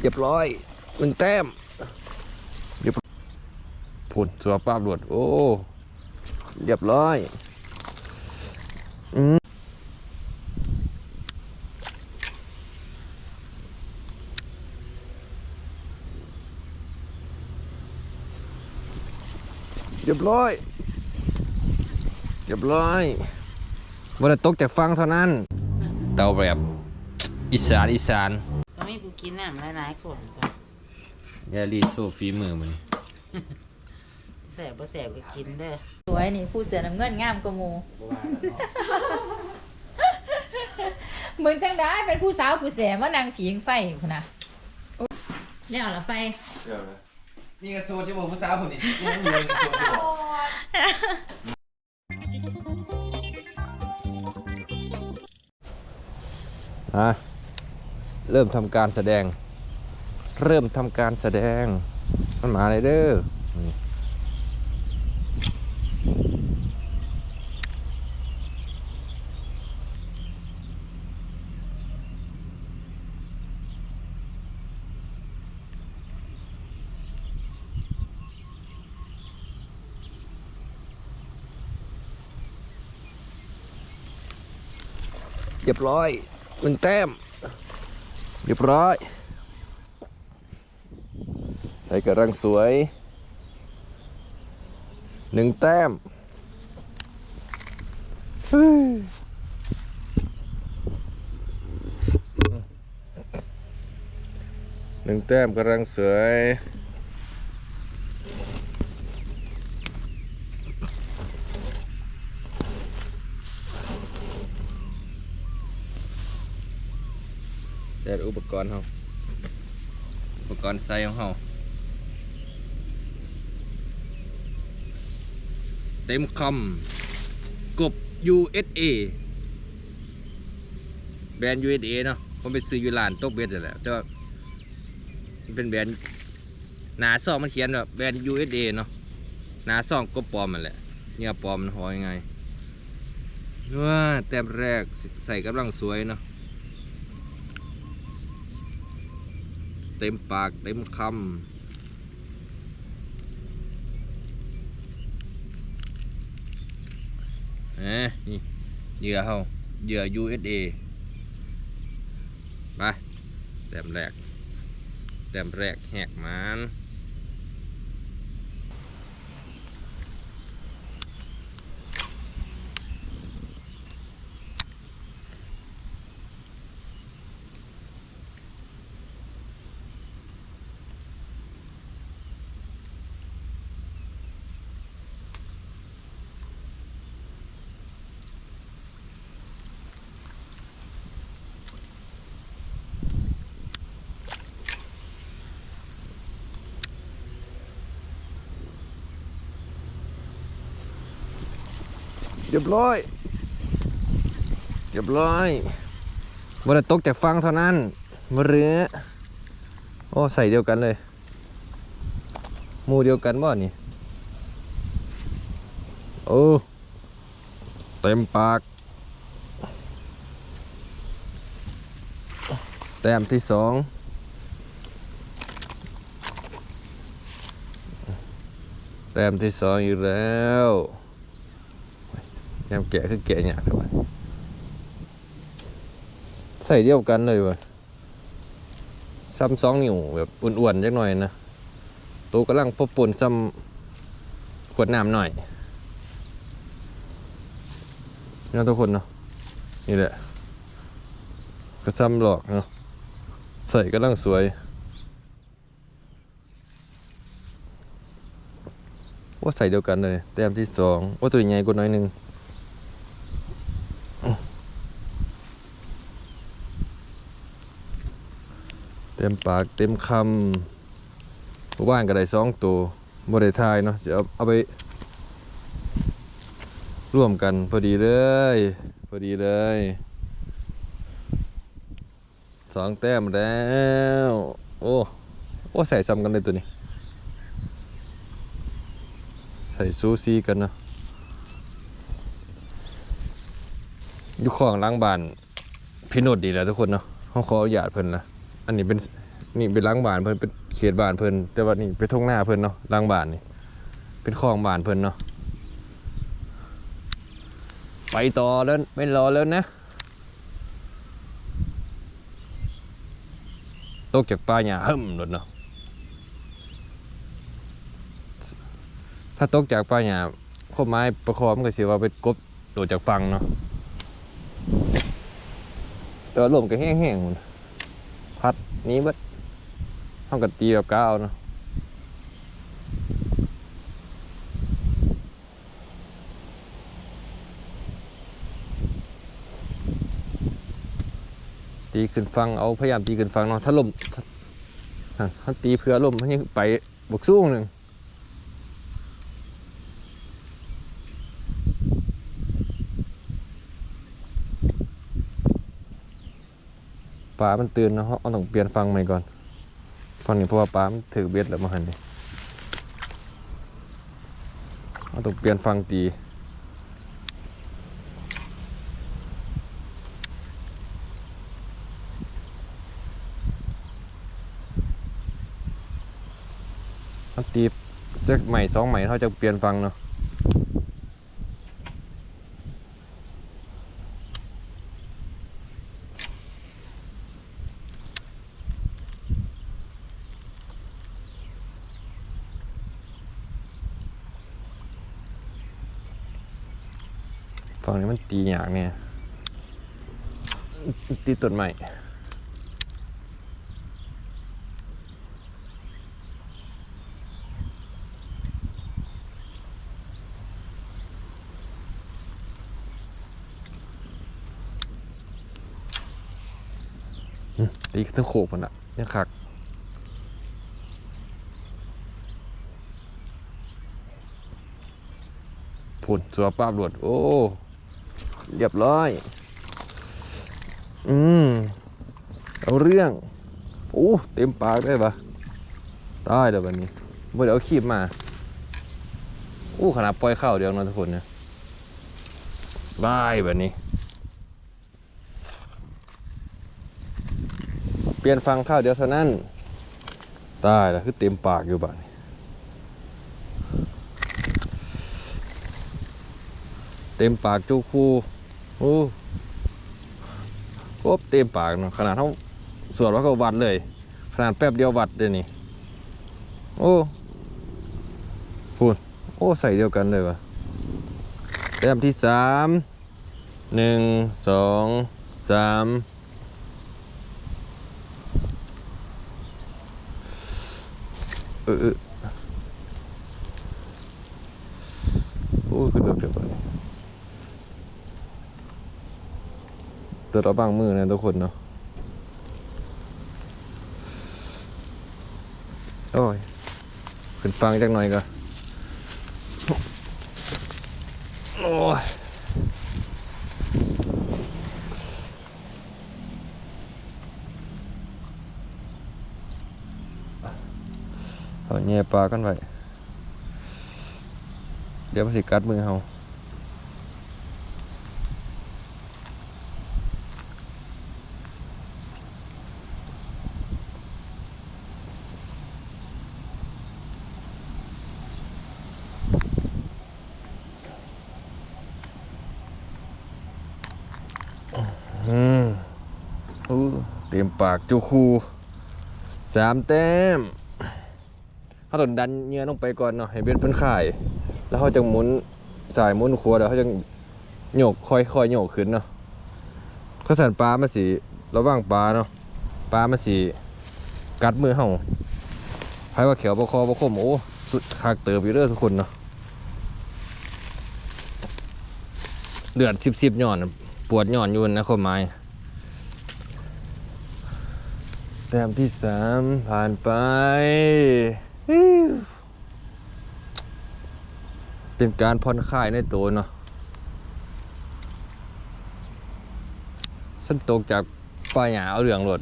เรียบร้อยหนึ่งแต้มเรียบผุดสัวป้าบหลวด โอ้เรียบร้อยอืมเรียบร้อยเรียบร้อยบนตกจากฟังเท่านั้น เตาแบบอีสานอีสาน ก็มีผู้กินน้ำหลายๆคนก็ยาลีโซฟีมือมันแสบบ่แสบก็กินเด้อสวยนี่ผู้เสือน้ำเงินงามกว่าหมูมึงจังได้เป็นผู้สาวผู้แสมว่านางผีงไฟคุณนะเนี่ยเหรอไฟนี่ก็โซจะบอกผู้สาวคนนี้ยังเลยโซจะบอกอะ เริ่มทำการแสดง เริ่มทำการแสดง มันมาเลยเด้อเรียบร้อยหนึ่งแต้ม เรียบร้อยใส่กระรังสวยหนึ่งแต้มหนึ่งแต้มกระรังสวย ปกรณ์เขาอุปกรณ์ใส่ของเขาเต็มคำกบ USA แบรนด์ USA เนาะผมไปซื้ออยู่ร้านโตกเบ็ดนั่นแหละแต่ว่ามันเป็นแบรนด์หนาซองมันเขียนแบบแบรนด์ USA เนาะหนาซองกบปลอมมันแหละเนี่ยปลอมมันหอยังไงว้าแต้มแรกใส่กำลังสวยเนาะ เต็มปากเต็มคำเอ๊ะนี่เหยื่อเขาเหยื่อ USA ไปแต้มแรกแต้มแรกแหกมัน เรียบร้อยเรียบร้อยวันตกจากฟังเท่านั้นมาเรือโอ้ใส่เดียวกันเลยมูเดียวกันบ่นี่โอ้เต็มปาก แต้มที่สองแต้มที่สองอยู่แล้ว แยมแกะคือแกะเนี่ยครับวะใส่เดียวกันเลยวะซ้ำสองนิ้วแบบอ้วนๆจักหน่อยนะตัวกำลังพบปนซ้ำขวดน้ำหน่อยนี่เนาะทุกคนเนาะนี่แหละก็ซ้ำหลอกเนาะใส่กำลังสวยว่าใส่เดียวกันเลยแต้มที่สองว่าตัวใหญ่กว่าน้อยหนึ่ง ต็มปากเต็มคำผู้บ้านก็ได้สองตัวบ่ได้ทายเนาะจะเอาเอาไป ร่วมกันพอดีเลย พอดีเลยสองแต้มแล้ว โอ้ โอ้ใส่ซ้ำกันเลยตัวนี้ ใส่ซูซีกันเนาะอยู่ของล้างบานพี่โนดดีแล้วทุกคนเนาะเขาขออนุญาตเพิ่นละ อันนี้เป็นนี่เป็นล้างบานเพิ่นเป็นเขตบานเพิ่นแต่ว่านี่เป็นทุ่งหน้าเพิ่นเนาะล้างบานนี่ เป็นคลองบานเพิ่นเนาะไปต่อแล้วไม่รอแล้วนะตกจากป่าหญ้าหึ่มหมดเนาะถ้าตกจากป่าหญ้าข้อไม้ประคอมก็เสิว่าเป็นกบโดดจากฟังเนาะแต่ลมก็แห้งๆหมดพัด นี้บัดห้องกับตีแบบก้าวเนาะตีขึ้นฟังเอาพยายามตีขึ้นฟังเนาะถ้าลมถ้าตีเพื่อลมมันยังไปบวกสู้หนึ่ง ปลามันตื่นเนาะเอาต้องเปลี่ยนฟังใหม่ก่อนฟังนี่เพราะว่าปลามันถือเบ็ดแล้วมาหันนี่เอาต้องเปลี่ยนฟังตีตีจะใหม่สองใหม่เขาจะเปลี่ยนฟังเนาะ ฝั่งนี้มันตีอย่างเนี่ยตีต้นใหม่ตีขึ้นทั้งโขกมันอะยังคักผุดสัวป้าบหลวด โอ้ เรียบร้อย อืมเอาเรื่อง โอ้เต็มปากได้ปะได้เดี๋ยววันนี้เมื่อเดี๋ยวเอาขีบมาโอ้ขนาดปล่อยเข้าเดียวนะทุกคนเนี่ยได้แบบนี้ เปลี่ยนฟังข้าวเดียวเท่านั้นได้แล้วคือเต็มปากอยู่บ้านเต็มปากจูคู่ โอ้ครบเต็มปากเนาะขนาดเท่าสวดว่าก็วัดเลย ขนาดแป๊บเดียววัดเดี๋ยวนี้โอ้พูดโอ้ใส่เดียวกันเลยวะแต้มที่สามหนึ่งสองสามเออเออโอ้คือเดือดเดือดไป ตัวเราบางมือนะทุกคนเนาะโอ้ยขึ้นฟังจักหน่อยก็โอ้ยเอาแง่ปลากันไว้เดี๋ยวมันสิกัดมือเฮา ต็มปากจูคูสามแต้มเขาต้องดันเหงื่อลงไปก่อนเนาะให้เบ็ดเพิ่นข่าย แล้วเขาจะหมุนสายหมุนขวแล้วเขาจะโยกค่อยๆโยกขึ้นเนาะข้าสันปลามันสีระหว่างปลาเนาะปลามันสีกัดมือเฮาใครว่าเขียวบคอบคมโอ้สุดคักเติบอยู่เด้อทุกคนเนาะเดือดสิบสิบย่อน ปวดย่อนอยู่นะข้อไม้แต้มที่สามผ่านไปฮิ้วเป็นการผ่อนคลายในตัวเนาะสันตกจากปลายหยาเอาเหลืองหลด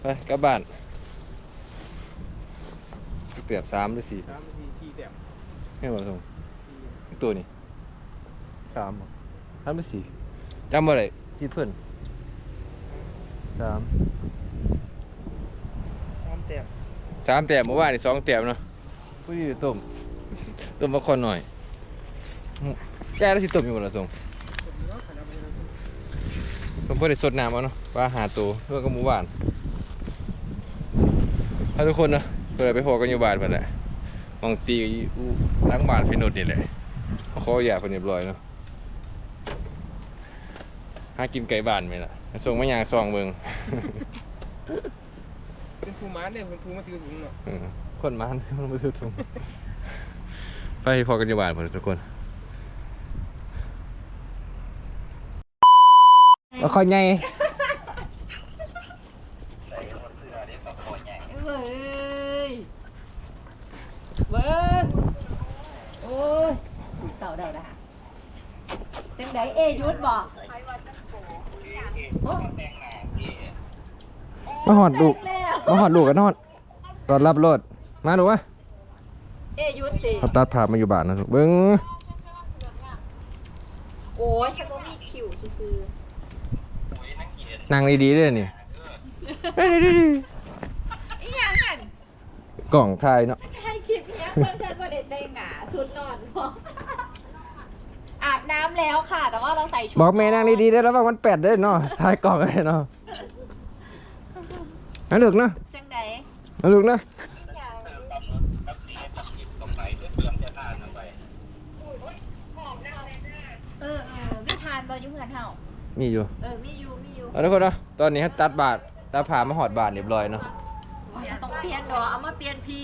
ไปกลับบ้านเปรียบสามหรือสี่สามนาทีสี่แต้มให้มาส่งสี่ตัวนี้ สามเหรอพันไปสี่จำบ่ได้ที่เพิ่นสามซ้อมเต็มสามแต้มเมื่อวานนี่สองแต้มเนาะผู้ดีต้มต้มมาคนหน่อยแก้แล้วสิต้มอยู่บ่ล่ะทรงผมเพิ่นได้สดน้ำเอาเนาะปลาหาตัวเพื่อกับหมู่บ้านถ้าทุกคนเนาะเพิ่นไปพอกันอยู่บ้านเพิ่นแหละมองตีก็อยู่หลังบ้านพี่นุชนี่แหละเขาขออย่าเพิ่นเรียบร้อยเนาะ หากินไก่บ้านไหมล่ะส่งมาย่างซองเบิ่งเป็นภูม้าเนี่ยเป็นภูมาถือถุงเนาะเออคนมามันมาซื้อถุงไปพอกันอยู่บ้านผมทุกคนเอาคอยใหญ่เว้ยเว้ยโอ้ยเต่าได้ละจังไดเอยุดบอกโอ้ มาหอดลูกแล้วมาหอดลูกกันนอดรอดรับรถมาดูวะเอยุดติเขาตัดภาพมาอยู่บ้านนะลูกเบิ้งโอ้ยฉันก็มีคิวซื้อนั่งดีๆเลยนี่อีหยังหันกล่องถ่ายเนาะถ่ายคลิปอีหยังเพิ่งฉันบ่ได้แต่งหน้าสุดนอนพออาบ น้ำแล้วค่ะ แต่ว่าเราใส่ชุดบอกแม่นั่งดีๆได้แล้วว่ามันแปดได้เนาะถ่ายกล่องเลยเนาะนั่นลูกเนาะจังไดนั่นลูกเนาะเออเออมีทานบ่อยู่เพื่อนเฮามีอยู่ เออมีอยู่มีอยู่เอาทุกคนเนาะตอนนี้เขาตัดบาทตัดผ่ามาหอดบาทเรียบร้อยเนาะต้องเปลี่ยนบ่เอามาเปลี่ยนพี่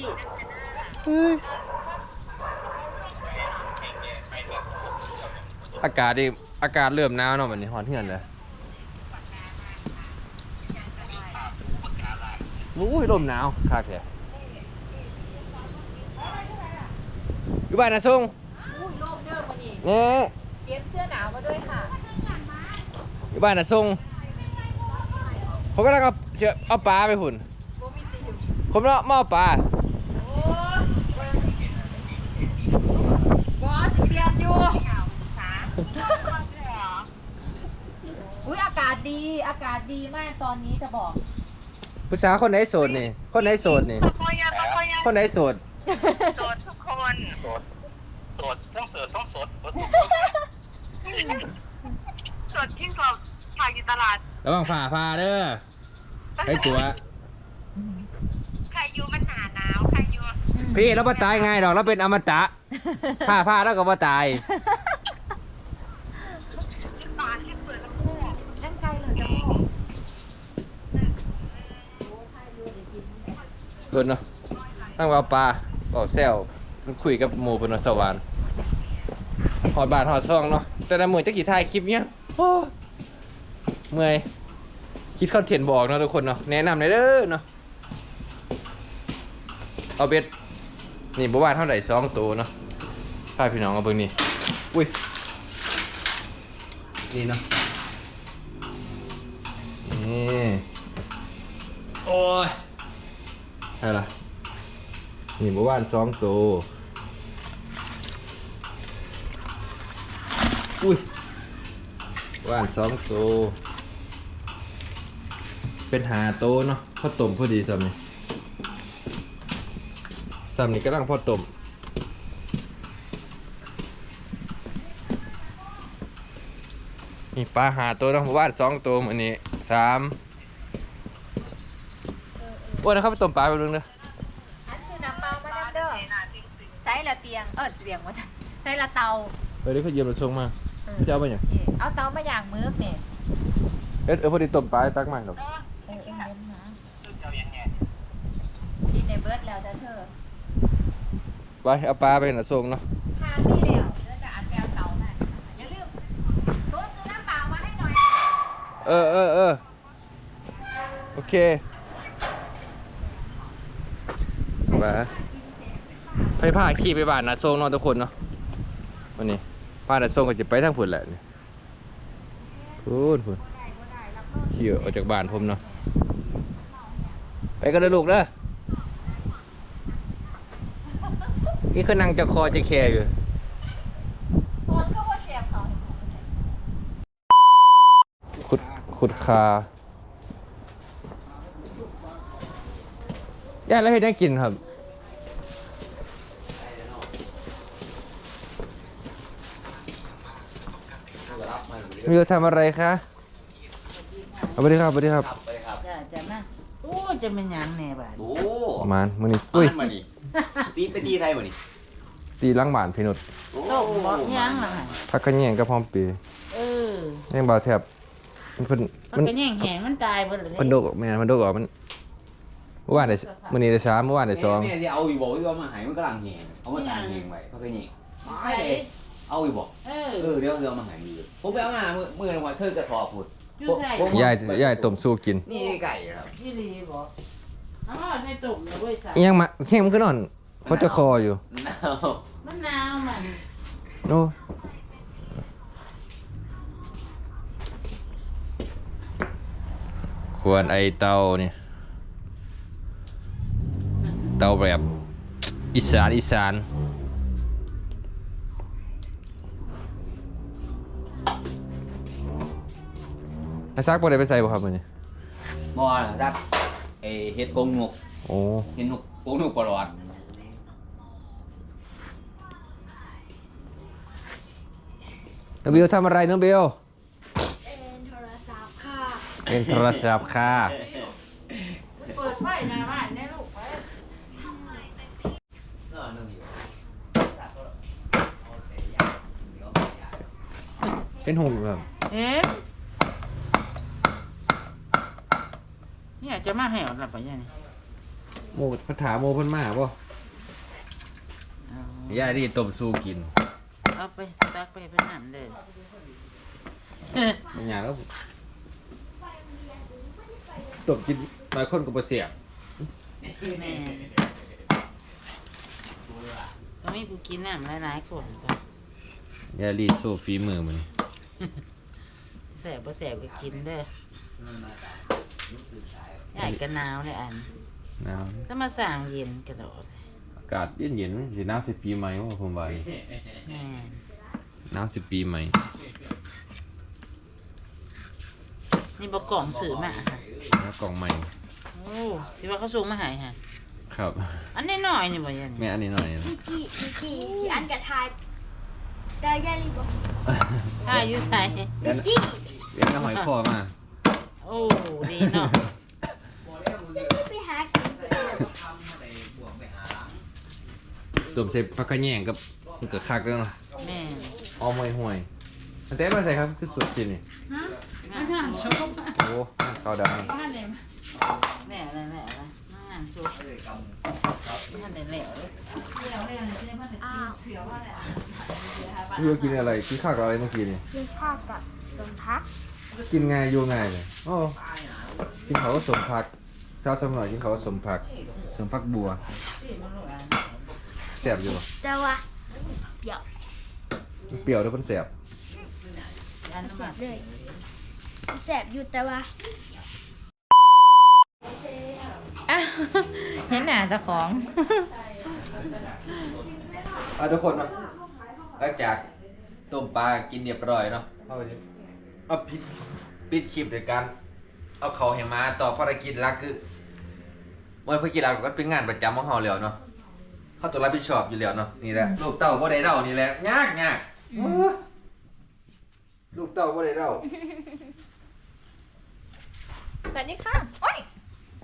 อากาศดิอากาศเริ่มหนาวเนาะวันนี้หอนเทือนเลยอุ้ยลมหนาวคักแท้อยู่บ้านนะซุงอุ้ยโล่งเด้อมื้อนี้เนี่ยเตรียมเสื้อหนาวมาด้วยค่ะอยู่บ้านนะซุงผมก็ลังเอาเชือกเอาปลาไปหุ่นบ่มีตีอยู่ผมเนาะมาเอาปลาโอ้ยเบิ่งบ่สิเปลี่ยนอยู่ อุ้ยอากาศดีอากาศดีมากตอนนี้จะบอก ผู้สาวคนไหนโสดนี่ คนไหนโสดนี่คนไหนโสด โสดทุกคนโสดโสดต้องโสดต้องโสดโสดโสดที่เราขายอยู่ตลาดระวังผ่าผ่าเด้อไอ้ตัว ใครอยู่มันหนาหนาวใครอยู่พี่เราบ่ตายง่ายดอกเราเป็นอมตะผ่าผ่าแล้วก็บ่ตาย ตาที่เปิดลำโพง นั่นไกลเลยจะบอก เพิ่นเนาะตั้งว่าปลาบอกแซวมันคุยกับหมู่เพิ่นว่าสวรรค์หอดบาทหอดซองเนาะแต่ละมื้อจะกี่ถ่ายคลิปเนี้ยโอ้เมื่อยคิดคอนเทนต์บอกเนาะทุกคนเนาะแนะนำเลยเด้อเนาะเอาเบ็ดนี่บ่ว่าเท่าไหร่สองตัวเนาะพาพี่น้องเอาเบิ่งนี่อุ้ยนี่เนาะนี่โอ้ย อะไรล่ะ นี่เมื่อวานซ้อมโตวอุ้ยว่านซ้อมโตวเป็นหาโตเนาะพ่อต้มพอดีซ้ำนี่ซ้ำนี่กำลังพ่อต้มนี่ปลาหาตัวเนาะเมื่านสองตัวมันนี้สาม โอ้ยนะครับไปต้มปลาไปเรื่องเด้ออันชื่อน้ำเปล่ามาน้ำเด้อใส่ละเตียง เออเตียงว่าใส่ละเตาเออเดี๋ยวเขาเยี่ยมรถส่งมาเออจะเอาไปยังนี่เอาเตามาอย่างมือกเนี่ยเอยเออพอดีต้มปลาตักมาหรอกเออเออเน้นนะเจ้าอย่างเงี้ยกินในเบิร์ดแล้วแต่เธอไปเอาปลาไปหน่ะส่งเนาะทานนี่เดียวแล้วจะอัดแก้วเตาให้อย่าลืมตัวซื้อน้ำเปล่ามาให้หน่อย เออเออเออโอเค ไปไปพาขี่ไปบ้านน่ะส่งนาะทุกคนเนาะวันนี้บ้านนะส่งก็จะไปทางพุ่นแหละนี่พูนพุ่นขี่ออกจากบ้านผมเนาะไปกันเลยลูกเด้อนี่คือนั่งจะคอจะแคร์อยู่คนก็ว่าเสียบเขาขุดคาย่าแล้วให้ได้กินครับ มีจะทำอะไรคะเอาไปดีครับไปดีครับ ไปครับจ้าจ้านะโอ้ยจะเป็นหยังแน่บาดโอ้ประมาณมือนี้อุ้ยมาดิตีไปตีไทยมาดิตีล้างบานพี่นุชโอ้ต้มบ่ยังล่ะหั่นพักกันแย่งกับพร้อมปีเออแย่งบาแทบมันเพิ่นมัมันนก็แย่งแหงมันตายเบิดเลยเพิ่นโดกออกแม่นมันโดกออกมันเมื่อวานได้มื้อนี้ได้สามเมื่อวานได้สองแม่ที่เอาอีบอกที่ว่ามาหายมันกำลังแหงเอามาตากแหงไว้เพราะก็นี่ใช่ เอาอีบอกเออ เออเดี๋ยวเดี๋ยวมาหายมือผมไปเอามามือมือหนึ่งวันเธอกระทอพูดอยู่ใส่ผม ยายยายต้มสู้กินนี่ไก่ครับที่รีบ่เอามาในตุ่มเลยเว้ยสาอิหยังมาแข้งมันก็นอนเขาจะคออยู่เอามันหนาวมันโอ้ควรไอเตาเนี่ยเตาแบบ อีสานอีสาน ไอ้ซักบ่ได้ไปใส่บ่ครับมื้อนี้บอลจักไอเฮ็ดกงนกโอ้เฮ็ดนกกงนกปลอดน้องเบลทำอะไรน้องเบลเป็นโทรศัพท์ค่ะเป็นโทรศัพท์ค่ะเปิดไฟหน้าบ้านได้ลูกไปเป็นหงครับเอ๊ะเนี่ย จะมาให้เอาล่ะปะเนี่ยนี่โมภาษาโมเพิ่นมาบ่เอายายนี่ต้มสู้กินเอาไปสตักไปเป็นนั่นเลยบางอย่างแล้วต้มกินหลายคนก็บ่เสียบแม่ก็มีผู้กินน้ำหลายๆคนตัวยายรีโซฟีมือมันแสบบ่แสบก็กินเด้อ ใหญ่กันหนาวเลยอันหนาวถ้ามาสั่งเย็นกระโดดอากาศเย็นๆสิหนาวสิปีใหม่ว่าผมว่าแม่หนาวสิปีใหม่นี่บอกกล่องสื่อมาค่ะแล้วกล่องใหม่โอ้ที่ว่าเขาส่งมาให้ฮะครับ อันนี้น้อยๆนี่บ่ยันแม่อันนี้หน่อยนะพี่กี้พี่กี้พี่อันกับทายเดาย่าลีบอกถ้าอยู่ใส่เรียนกี้เรียนหอยคอมา โอ้ดีเนาะ ไปหาเข็ม ต้มเสร็จพักกระแยงกับมันก็คักแล้วเนาะแม่ออมห่วยๆอันแต่มาใส่ครับคือสุดจริงนี่อาหารชุบโอ้ข้าวดำแม่อะไรแม่อะไรอาหารชุบอาหารแหลวๆเลยพี่ว่ากินอะไรกินข้าวกับอะไรเมื่อกี้นี่กินข้าวกับสมพัก กินง่ายอยู่ง่ายเลยโอ้กินเขาวก็สมพักเช้าสมัยกินเขาวก็สมพัก สมพักบัว แสบอยู่บ่แต่ว่าเดี๋ยวเปรี้ยวแล้วมันแสบอันแสนั้นบเลยแสบอยู่แต่ว่าเห็นหน้าเจ้าของ อะทุกคนเนาะหลังจากต้มปลากินเรียบร้อยเนาะเอาไปดิเอาปิดปิดคลิปโดยการเอาเขาให้มาต่อภารกิจหลักคือวันภารกิจหลักก็เป็นงานประจำของเราแล้วเนาะ เขาต้องรับผิดชอบอยู่แล้วเนาะนี่แหละลูกเต้าบ่ได้เด้านี่แหละยากยากอื้อลูกเต้าบ่ได้เด้าสวัสดีค่ะโอ้ย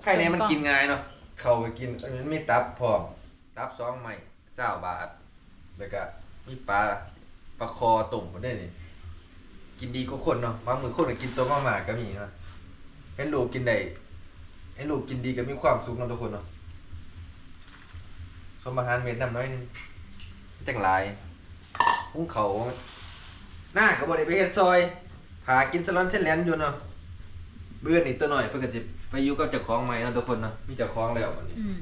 ไข่เนี่ยมันกินง่ายเนาะเขาไปกินอันนี้มีตับพร้อมตับสองใหม่เศร้าบาทแล้วก็มีปลาปลาคอตุ่มมาได้นี่กินดีกว่าคนเนาะบางมือคนก็กินตัวมาหมาก็มีเนาะเห็นลูกกินได้เห็นลูกกินดีก็มีความสุขเนาะทุกคนเนาะส มอาหารเม็ดน้ำน้อยหนึงจังหลายพุงเขาหน้าก็บ่ได้ไปเฮ็ดซอยหากินสลอนเส้นแหลนอยู่เนาะเบื่อนี่ตัวหน่อยเพิ่นก็สิไปอยู่กับเจ้าของใหม่เนาะทุกคนเนาะมีเจ้าของแล้วบัดนี้ อืม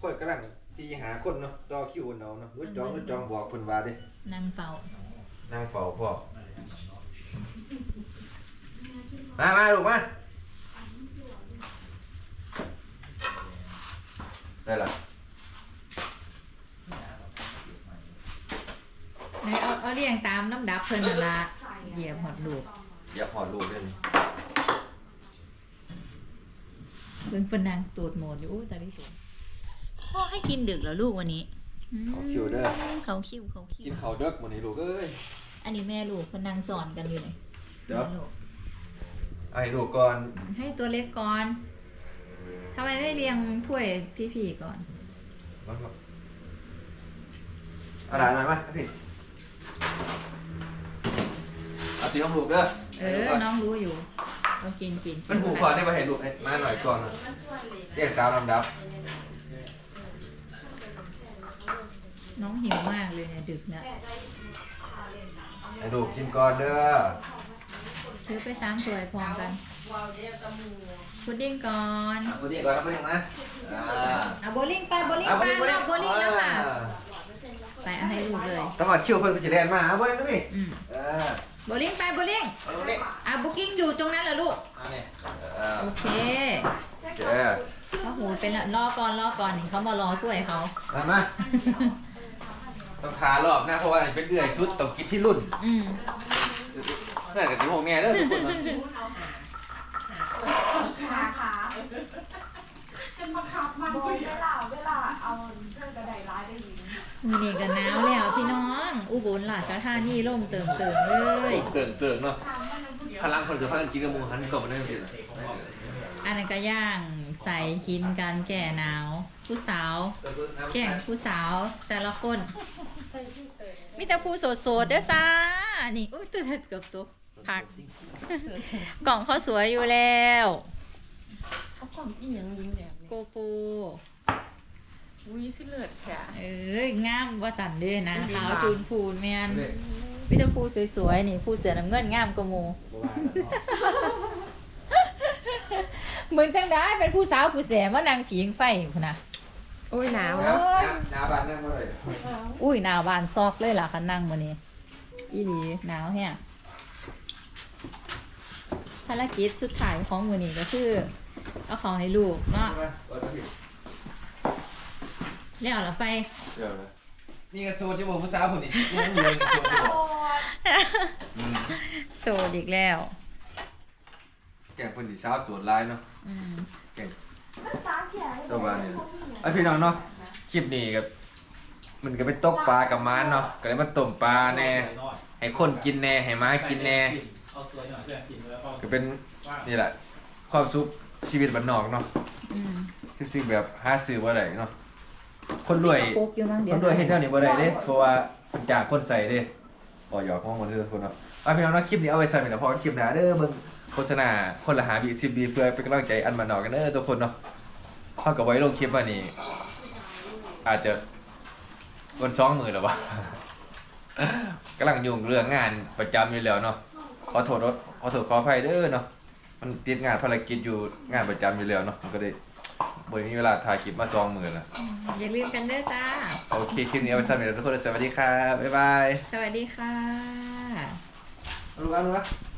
คนกำลังสิหาคนเนาะต่อคิวเอาเนาะรู้จองรู้จองบอกเพิ่นว่าเด้นางเฝ้า นั่งเฝ้าพ่อมามาลูกมาได้ละ ไหน เอาเอาเรียงตามน้ำดับเพิ่นนั่นละเหยียบหอดลูกอย่าหอดลูกเด้อนี่เบิ่งเพิ่นนางตูดโหมดอยู่อู้ตาลิสวยพ่อให้กินดึกเหรอลูกวันนี้อืมเขาคิวเด้อเขาคิวเขาคิกินวข้าวเด็กมื้อนี้ลูกเอ้ยอันนี้แม่ลูกเพิ่นนางสอนกันอยู่เลยเดี๋ยวแม่ลูกเอาให้ลูกก่อน ให้ตัวเล็กก่อนทำไมไม่เรียงถ้วยพี่ๆก่อนมาครับเอาหลานหน่อยมาพี่ เอาตีของลูกเด้อเออ น้องรู้อยู่ต้องกินกินมันหูก่อนได้มาให้ลูกให้มาหน่อยก่อนนะเรียกตามลำดับ น้องหิวมากเลยเนี่ยดึกเนี่ยให้ลูกกินก่อนเด้อซื้อไปสามถ้วยพร้อมกันพุดดิ้งก่อนเอาตัวนี้ก่อนเอาตัวนี้นะอ่าเอาโบลิ่งไปโบลิ่งเอาไปตัวนี้เอาโบลิ่งแล้วค่ะอ่าไปเอาให้ลูกเลยต้องมาคิวเพิ่นไปสิแลนมาเอาบ่ได้ตัวนี้อืมอ่าโบลิ่งไปโบลิ่งเอาตัวนี้อะบุ๊กิ้งอยู่ตรงนั้นเหรอลูกอันนี้อ่าโอเคโอเคเขาหูเป็นละรอก่อนรอก่อนนี่เขามารอถ้วยเขา มามาต้องทารอบนะเพราะว่าอันนี้เป็นเดือยชุดต้องกินที่รุ่นอืมเพื่อนกับสิบหกแม่เด้อทุกคนนะมือนี่กันหนาวแล้วพี่น้อง อุบลราชธานีร่มเติมเติมๆเลยเตื่นเตื่นเนาะพลังคนคือพลังกินกับหมูหันกบมันนั่นสิอันนั้นก็ย่างใส่กินกันแก่หนาว ผู้สาว แก่งผู้สาวแต่ละคนมีแต่ผู้โสดๆเด้อจ้า นี่อุ้ยตัวเกือบตกพัก กล่องเขาสวยอยู่แล้วเอากล่องอีหยังยิงแบบนี้โกปู อุ้ยขึ้นเลือดแค่เอ้ยงามว่าสันเด้นะขาวจูนพูนแมนมีแต่ผู้สวยๆนี่ผู้เสือน้ำเงินงามกว่าหมูเหมือนจังได้เป็นผู้สาวผู้แสมานางผิงไฟอยู่พุ่นนะโอ้ยหนาวโอ้เนาะยหน้าบ้านนั่งมาเลยอุ้ยหนาวบานซอกเลยล่ะคันนั่งมื้อนี้ อีหลีหนาวแฮะภารกิจสุดท้ายของมื้อนี้ก็คือ เอาของให้ลูกเนาะ แล้วเราไปนี่ก็โซนที่บอกผู้สาวคนนี้ยังอยู่ในโซนที่บอกอืมโซดอีกแล้ว แก่คนที่สาวสวนลายเนาะ อืมแก่ตัวบ้านนี่ไอพี่น้องเนาะ คลิปนี้กับมันก็ไปตกปลากับม้านเนาะ ก็เลยมาต้มปลาแน่ ให้คนกินแน่ ให้ม้ากินแน่ เอาตัวหน่อยเพื่อนกินแล้วก็ก็เป็นนี่แหละ ความสุขชีวิตบ้านนอกเนาะอืม ซึ่งแบบหาซื้อบ่ได้เนาะ คนรวยมีกระปุกอยู่มั้งเดี๋คยวนรวยเฮ็ดแนวนี้บ่ได้เด้เพราะว่าเพิ่นจ้างคนใส่เด้บ่หยอกของมันทุกคนเนาะเอาพี่น้องเนาะคลิปนี้เอาไว้ใส่ไปแล้วพอคลิปหน้าเด้อเบิ่งโฆษณาคนละหาบี10บีเพื่อเป็นกำลังใจอันมานนอกกันเด้อทุกคนเนาะเฮาก็ไว้ลงคลิปว่านี่อาจจะวัน2มื้อแล้ววะ กำลังยุ่งเรื่องงานประจำอยู่แล้วเนาะขอโทษรถขอโทษขออภัยเด้อเนาะมันติดงานภารกิจอยู่งานประจำอยู่แล้วเนาะมันก็ได้ บ่มีเวลาถ่ายคลิปมา2มื้อแล้วอย่าลืมกันเด้อจ้า โอเคคลิปนี้เอาไว้สำหรับทุกคนสวัสดีครับบ๊ายบายสวัสดีค่ะรู้กันรู้กัน